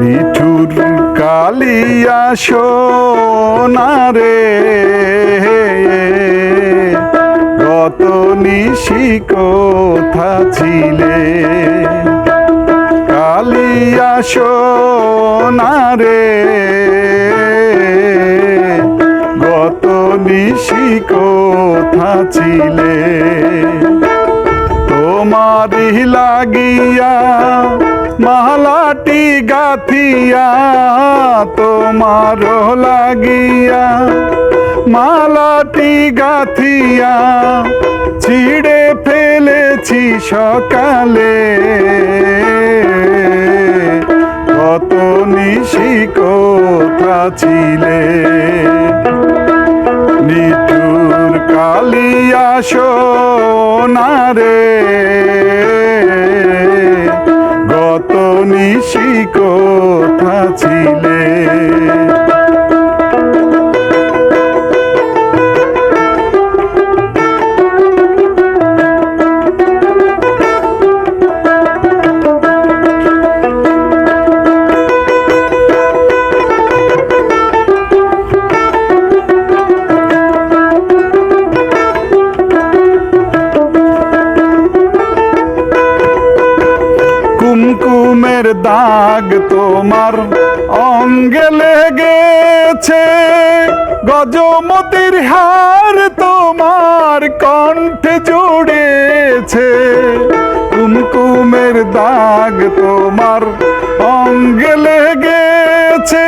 নিঠুর কালিয়া সোনারে কত নিশি কোথা ছিলে? কালিয়া সোনারে গত নিশি কোথা ছিলে? তোমারি লাগিয়া মালাটি গাথিয়া তোমার লাগিয়া। মালাটি গাথিয়া ছিঁড়ে ফেলেছি সকালে। কত নিশি কোথা ছিলে? নিটুর কালিয়া সোনারে নিশি কোথা ছিলে। কুমকুমের দাগ তোমার অঙ্গে লেগেছে। গজমতির হার তোমার কণ্ঠে জুড়েছে। কুমকুমের দাগ তোমার অঙ্গে লেগেছে।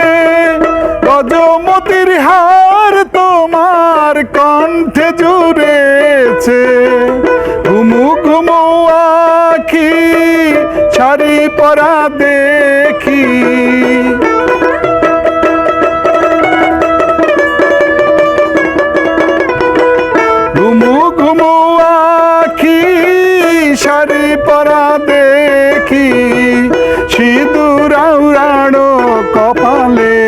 গজমতির হার তোমার কণ্ঠে জুড়েছে। পরা দেখি। ঘুমু ঘুমু আখি শাড়ি পরা দেখি। সিঁদুর আউরানো কপালে।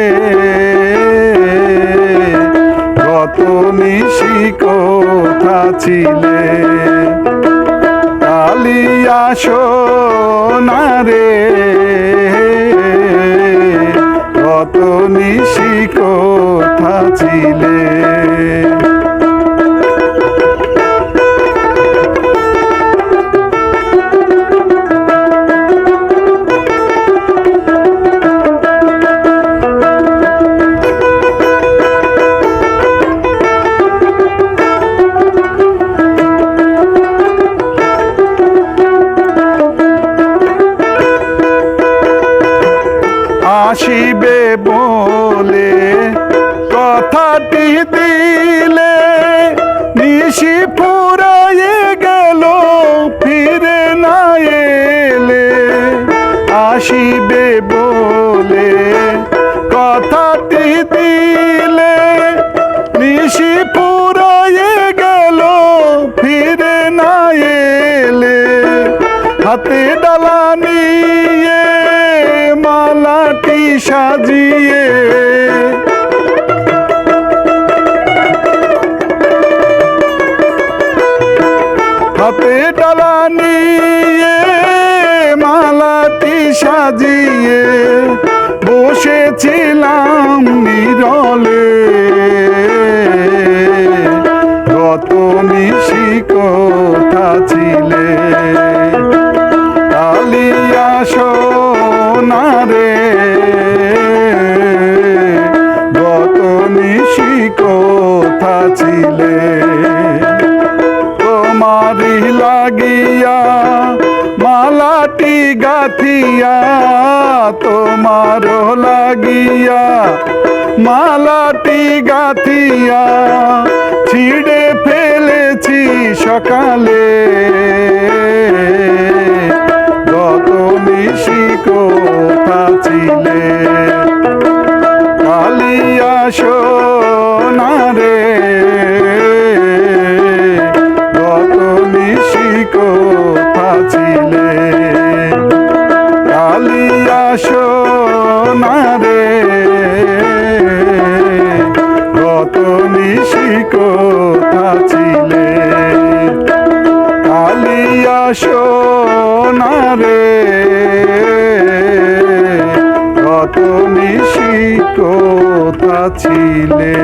কত নিশি কোথা ছিলে? কালিয়া রে। কত নিশি কথাটি দিলে নিশি ফুরাইয়ে গেল, ফিরে না এলে। আসিবে বলে কথাটি দিলে, নিশি ফুরাইয়ে গেল, ফিরে না এলে। হাতে ডালা নিয়ে মালাটি সাজিয়ে সাজিয়ে বসেছিলাম নিরলে। কত নিশি কোথা ছিলে? কালিয়া সোনারে। গত নিশি কোথা ছিলে? লাগিয়া মালাটি গাথিয়া তোমার লাগিয়া মালাটি গাথিয়া ছিঁড়ে ফেলেছি সকালে। গত নিশি কোথা ছিলে? সোনারে শিকতা ছিলে।